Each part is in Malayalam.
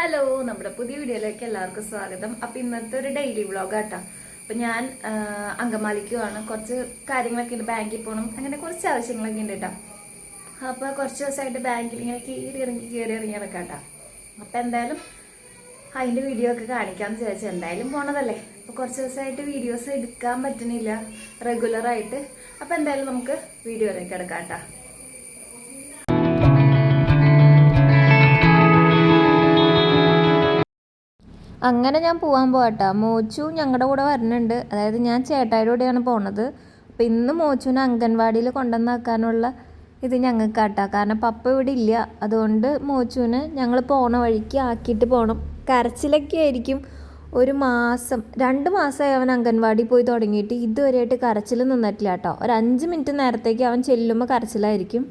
ഹലോ നമ്മുടെ പുതിയ വീഡിയോയിലേക്ക് എല്ലാവർക്കും സ്വാഗതം. അപ്പൊ ഇന്നത്തെ ഒരു ഡെയിലി വ്ളോഗ് ആട്ടോ. അപ്പൊ ഞാൻ അങ്കമാലിക്കുവാണ്. കുറച്ച് കാര്യങ്ങളൊക്കെ ഉണ്ട് ബാങ്കിൽ പോകണം അങ്ങനെ കുറച്ച് ആവശ്യങ്ങളൊക്കെ ഉണ്ട് കേട്ടോ അപ്പൊ കുറച്ച് ദിവസമായിട്ട് ബാങ്കിൽ ഇങ്ങനെ കയറി ഇറങ്ങി കയറി ഇറങ്ങി ഇറക്കാട്ടാ അപ്പൊ എന്തായാലും അതിന്റെ വീഡിയോ ഒക്കെ കാണിക്കാന്ന് വിചാരിച്ചു എന്തായാലും പോണതല്ലേ. അപ്പൊ കുറച്ച് ദിവസമായിട്ട് വീഡിയോസ് എടുക്കാൻ പറ്റുന്നില്ല റെഗുലറായിട്ട് അപ്പൊ എന്തായാലും നമുക്ക് വീഡിയോയിലേക്ക് എടുക്കാം കേട്ടാ അങ്ങനെ ഞാൻ പോകാൻ പോകട്ടാ മോച്ചു ഞങ്ങളുടെ കൂടെ വരുന്നുണ്ട് അതായത് ഞാൻ ചേട്ടായുടെ കൂടെയാണ് പോണത്. അപ്പം ഇന്ന് മോച്ചുവിനെ അംഗൻവാടിയിൽ കൊണ്ടുവന്നാക്കാനുള്ള ഇത് ഞങ്ങൾക്ക് കാട്ടാം കാരണം പപ്പ ഇവിടെ ഇല്ല. അതുകൊണ്ട് മോച്ചുവിനെ ഞങ്ങൾ പോണ വഴിക്ക് ആക്കിയിട്ട് പോകണം കരച്ചിലൊക്കെ ആയിരിക്കും ഒരു മാസം രണ്ട് മാസമായി അവൻ അംഗൻവാടി പോയി തുടങ്ങിയിട്ട് ഇതുവരെയായിട്ട് കരച്ചിൽ നിന്നിട്ടില്ല കേട്ടോ ഒരു അഞ്ച് മിനിറ്റ് നേരത്തേക്ക് അവൻ ചെല്ലുമ്പോൾ കരച്ചിലായിരിക്കും.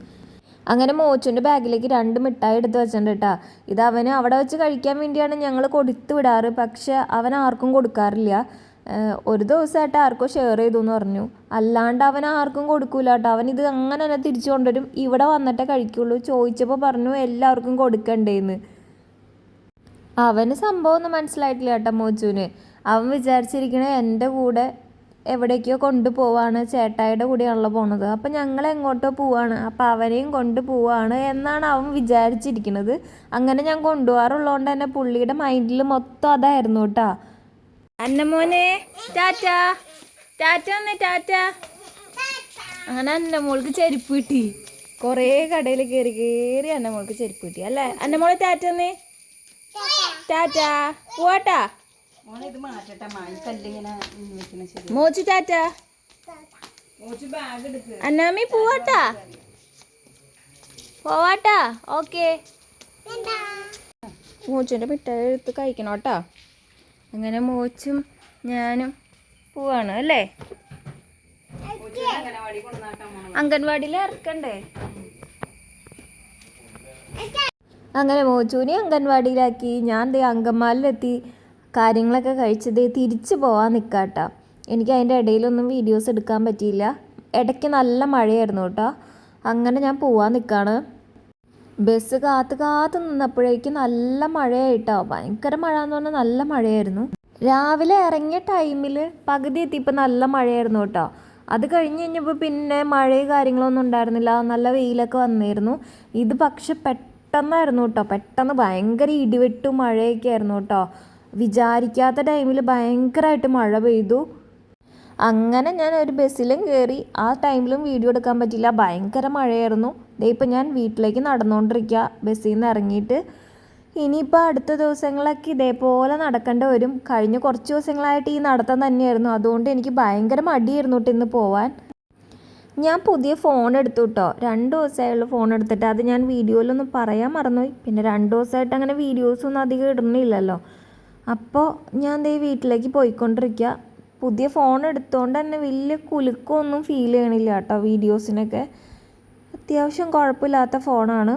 അങ്ങനെ മോച്ചുന്റെ ബാഗിലേക്ക് രണ്ട് മിഠായി എടുത്ത് വെച്ചിട്ടുണ്ട് ഇത് അവന് അവിടെ വെച്ച് കഴിക്കാൻ വേണ്ടിയാണ് ഞങ്ങൾ കൊടുത്തു വിടാറ്. പക്ഷെ അവൻ ആർക്കും കൊടുക്കാറില്ല. ഒരു ദിവസമായിട്ട് ആർക്കോ ഷെയർ ചെയ്തു എന്ന് പറഞ്ഞു. അല്ലാണ്ട് അവൻ ആർക്കും കൊടുക്കൂല കേട്ടോ. അവൻ ഇത് അങ്ങനെ തന്നെ തിരിച്ചു കൊണ്ടുവരും. ഇവിടെ വന്നിട്ടേ കഴിക്കുള്ളൂ. ചോദിച്ചപ്പോൾ പറഞ്ഞു എല്ലാവർക്കും കൊടുക്കണ്ടേന്ന്. അവന് സംഭവം ഒന്നും മനസ്സിലായിട്ടില്ല കേട്ടോ മോച്ചുവിന്. അവൻ വിചാരിച്ചിരിക്കണേ എന്റെ കൂടെ എവിടേക്കോ കൊണ്ടുപോവാണ് ചേട്ടായിയുടെ കൂടെയാണല്ലോ പോണത്. അപ്പം ഞങ്ങൾ എങ്ങോട്ടോ പോവാണ്. അപ്പം അവനെയും കൊണ്ട് പോവാണ് എന്നാണ് അവൻ വിചാരിച്ചിരിക്കുന്നത് അങ്ങനെ ഞാൻ കൊണ്ടുപോകാറുള്ളതുകൊണ്ട് തന്നെ പുള്ളിയുടെ മൈൻഡിൽ മൊത്തം അതായിരുന്നു കേട്ടോ. അന്നമോനെ ടാറ്റ. Tata tata. അങ്ങനെ അന്നമോൾക്ക് ചെരുപ്പ് കിട്ടി. കുറേ കടയിൽ കയറി കയറി അന്നമോൾക്ക് ചെരുപ്പ് കിട്ടി. അല്ലേ? അന്നമോളെ ടാറ്റ ടാറ്റാ ടാറ്റ. പോവാട്ടാ. മാറ്റട്ടെ വെക്കണ ശരി മോച്ചു ടാറ്റ. മോച്ച് ബാഗ് എടുക്ക്. അന്നാമി പോവാട്ടാ. പോവാട്ടാ. ഓക്കെ. മോച്ചുന്റെ മിഠായി എടുത്ത് കഴിക്കണം കേട്ടോ. അങ്ങനെ മോച്ചും ഞാനും പോവാണ് അല്ലേ? അംഗൻവാടിയിൽ ഇറക്കണ്ടേ? അങ്ങനെ മോച്ചൂനെ അംഗൻവാടിയിലാക്കി. ഞാൻ ദേ അങ്കമാലിലെത്തി. കാര്യങ്ങളൊക്കെ കഴിച്ചത് തിരിച്ചു പോവാൻ നിൽക്കാട്ടോ എനിക്ക് അതിന്റെ ഇടയിലൊന്നും വീഡിയോസ് എടുക്കാൻ പറ്റിയില്ല. ഇടയ്ക്ക് നല്ല മഴയായിരുന്നു കേട്ടോ. അങ്ങനെ ഞാൻ പോവാൻ നിൽക്കാണ് ബസ് കാത്ത് കാത്ത് നിന്നപ്പോഴേക്കും നല്ല മഴയായിട്ടോ. ഭയങ്കര മഴ എന്ന് പറഞ്ഞാൽ നല്ല മഴയായിരുന്നു. രാവിലെ ഇറങ്ങിയ ടൈമിൽ പകുതി എത്തിയപ്പോൾ നല്ല മഴയായിരുന്നു കേട്ടോ. അത് കഴിഞ്ഞ് കഴിഞ്ഞപ്പോൾ പിന്നെ മഴയും കാര്യങ്ങളൊന്നും ഉണ്ടായിരുന്നില്ല. നല്ല വെയിലൊക്കെ വന്നിരുന്നു. ഇത് പക്ഷെ പെട്ടെന്നായിരുന്നു കേട്ടോ. പെട്ടെന്ന് ഭയങ്കര ഇടിവെട്ടും മഴയൊക്കെ ആയിരുന്നു കേട്ടോ. വിചാരിക്കാത്ത ടൈമിൽ ഭയങ്കരമായിട്ട് മഴ പെയ്തു. അങ്ങനെ ഞാൻ ഒരു ബസ്സിലും കയറി ആ ടൈമിലും വീഡിയോ എടുക്കാൻ പറ്റില്ല. ഭയങ്കര മഴയായിരുന്നു. ഇപ്പം ഞാൻ വീട്ടിലേക്ക് നടന്നുകൊണ്ടിരിക്കുക ബസ്സിൽ നിന്ന് ഇറങ്ങിയിട്ട് ഇനിയിപ്പോൾ അടുത്ത ദിവസങ്ങളൊക്കെ ഇതേപോലെ നടക്കേണ്ട വരും. കഴിഞ്ഞ കുറച്ച് ദിവസങ്ങളായിട്ട് ഈ നടത്തം തന്നെയായിരുന്നു. അതുകൊണ്ട് എനിക്ക് ഭയങ്കര മടിയായിരുന്നു കേട്ടോ ഇന്ന് പോവാൻ. ഞാൻ പുതിയ ഫോൺ എടുത്തു കേട്ടോ രണ്ട് ദിവസമായുള്ള ഫോൺ എടുത്തിട്ട്. അത് ഞാൻ വീഡിയോയിലൊന്നും പറയാൻ മറന്നുപോയി. പിന്നെ രണ്ട് ദിവസമായിട്ട് അങ്ങനെ വീഡിയോസൊന്നും അധികം ഇടുന്നില്ലല്ലോ. അപ്പോൾ ഞാൻ ദേ വീട്ടിലേക്ക് പോയിക്കൊണ്ടിരിക്കുക പുതിയ ഫോൺ എടുത്തുകൊണ്ട് തന്നെ വലിയ കുലുക്കമൊന്നും ഫീൽ ചെയ്യണില്ല കേട്ടോ വീഡിയോസിനൊക്കെ അത്യാവശ്യം കുഴപ്പമില്ലാത്ത ഫോണാണ്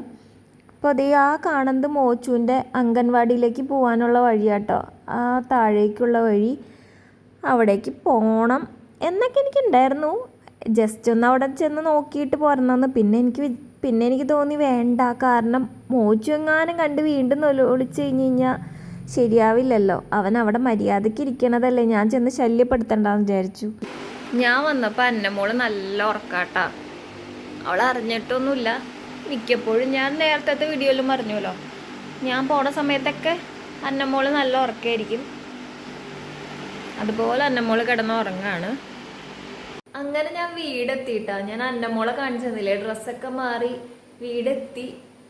അപ്പോൾ അതേ ആ കാണുന്നത് മോച്ചുവിന്റെ അംഗൻവാടിയിലേക്ക് പോകാനുള്ള വഴിയാട്ടോ ആ താഴേക്കുള്ള വഴി അവിടേക്ക് പോകണം എന്നൊക്കെ എനിക്കുണ്ടായിരുന്നു. ജസ്റ്റ് ഒന്ന് അവിടെ ചെന്ന് നോക്കിയിട്ട് പോരണമെന്ന് പിന്നെ എനിക്ക് പിന്നെ എനിക്ക് തോന്നി വേണ്ട. കാരണം മോച്ചു എങ്ങാനും കണ്ട് വീണ്ടും ഒളിച്ചു കഴിഞ്ഞ് കഴിഞ്ഞാൽ ശരിയാവില്ലല്ലോ. അവൻ അവിടെ മര്യാദയ്ക്ക് ഇരിക്കണതല്ലേ. ഞാൻ ചെന്ന് ശല്യപ്പെടുത്തണ്ടെന്ന് വിചാരിച്ചു. ഞാൻ വന്നപ്പോൾ അന്നമോൾ നല്ല ഉറക്കാട്ടാ. അവൾ അറിഞ്ഞിട്ടൊന്നുമില്ല. മിക്കപ്പോഴും ഞാൻ നേരത്തെ വീഡിയോയിലും പറഞ്ഞല്ലോ ഞാൻ പോണ സമയത്തൊക്കെ അന്നമോൾ നല്ല ഉറക്കമായിരിക്കും അതുപോലെ അന്നമോൾ കിടന്ന് ഉറങ്ങാണ്. അങ്ങനെ ഞാൻ വീടെത്തിയിട്ടാ. ഞാൻ അന്നമോളെ കാണിച്ചു തന്നില്ലേ ഡ്രസ്സൊക്കെ മാറി വീടെത്തി.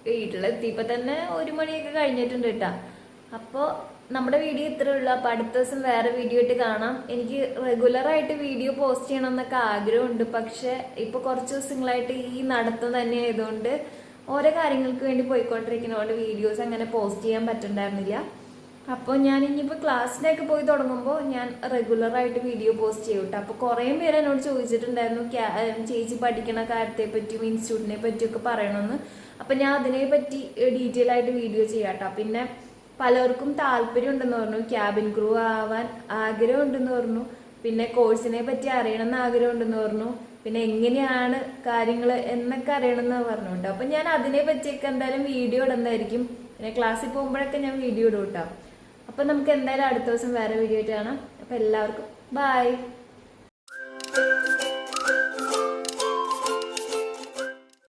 വീട്ടിലെത്തിയപ്പോൾ തന്നെ ഒരു മണിയൊക്കെ കഴിഞ്ഞിട്ടുണ്ട് കേട്ടാ. അപ്പോൾ നമ്മുടെ വീഡിയോ ഇത്രയേ ഉള്ളൂ. അപ്പോൾ അടുത്ത ദിവസം വേറെ വീഡിയോ ആയിട്ട് കാണാം. എനിക്ക് റെഗുലറായിട്ട് വീഡിയോ പോസ്റ്റ് ചെയ്യണം എന്നൊക്കെ ആഗ്രഹമുണ്ട്. പക്ഷേ ഇപ്പോൾ കുറച്ച് ദിവസങ്ങളായിട്ട് ഈ നടത്തം തന്നെ ആയതുകൊണ്ട് ഓരോ കാര്യങ്ങൾക്ക് വേണ്ടി പോയിക്കൊണ്ടിരിക്കുന്നതുകൊണ്ട് വീഡിയോസ് അങ്ങനെ പോസ്റ്റ് ചെയ്യാൻ പറ്റുന്നുണ്ടായിരുന്നില്ല അപ്പോൾ ഞാൻ ഇനിയിപ്പോൾ ക്ലാസ്സിനൊക്കെ പോയി തുടങ്ങുമ്പോൾ ഞാൻ റെഗുലറായിട്ട് വീഡിയോ പോസ്റ്റ് ചെയ്യും കേട്ടോ. അപ്പോൾ കുറേ പേര് എന്നോട് ചോദിച്ചിട്ടുണ്ടായിരുന്നു ചേച്ചി പഠിക്കണ കാര്യത്തെ പറ്റിയും ഇൻസ്റ്റിറ്റ്യൂട്ടിനെ പറ്റിയൊക്കെ പറയണമെന്ന് അപ്പോൾ ഞാൻ അതിനെ പറ്റി ഡീറ്റെയിൽ ആയിട്ട് വീഡിയോ ചെയ്യാം കേട്ടോ. പിന്നെ പലർക്കും താല്പര്യം ഉണ്ടെന്ന് പറഞ്ഞു. ക്യാബിൻ ക്രൂ ആവാൻ ആഗ്രഹം ഉണ്ടെന്ന് പറഞ്ഞു. പിന്നെ കോഴ്സിനെ പറ്റി അറിയണമെന്ന് ആഗ്രഹം ഉണ്ടെന്ന് പറഞ്ഞു. പിന്നെ എങ്ങനെയാണ് കാര്യങ്ങൾ എന്നൊക്കെ അറിയണമെന്ന് പറഞ്ഞുകൊണ്ട്. അപ്പം ഞാൻ അതിനെ പറ്റിയൊക്കെ എന്തായാലും വീഡിയോ ഇടുന്നതായിരിക്കും. പിന്നെ ക്ലാസ്സിൽ പോകുമ്പോഴൊക്കെ ഞാൻ വീഡിയോ ഇടും കേട്ടോ. അപ്പം നമുക്ക് എന്തായാലും അടുത്ത ദിവസം വേറെ വീഡിയോ ആയിട്ട് കാണാം. അപ്പം എല്ലാവർക്കും ബായ്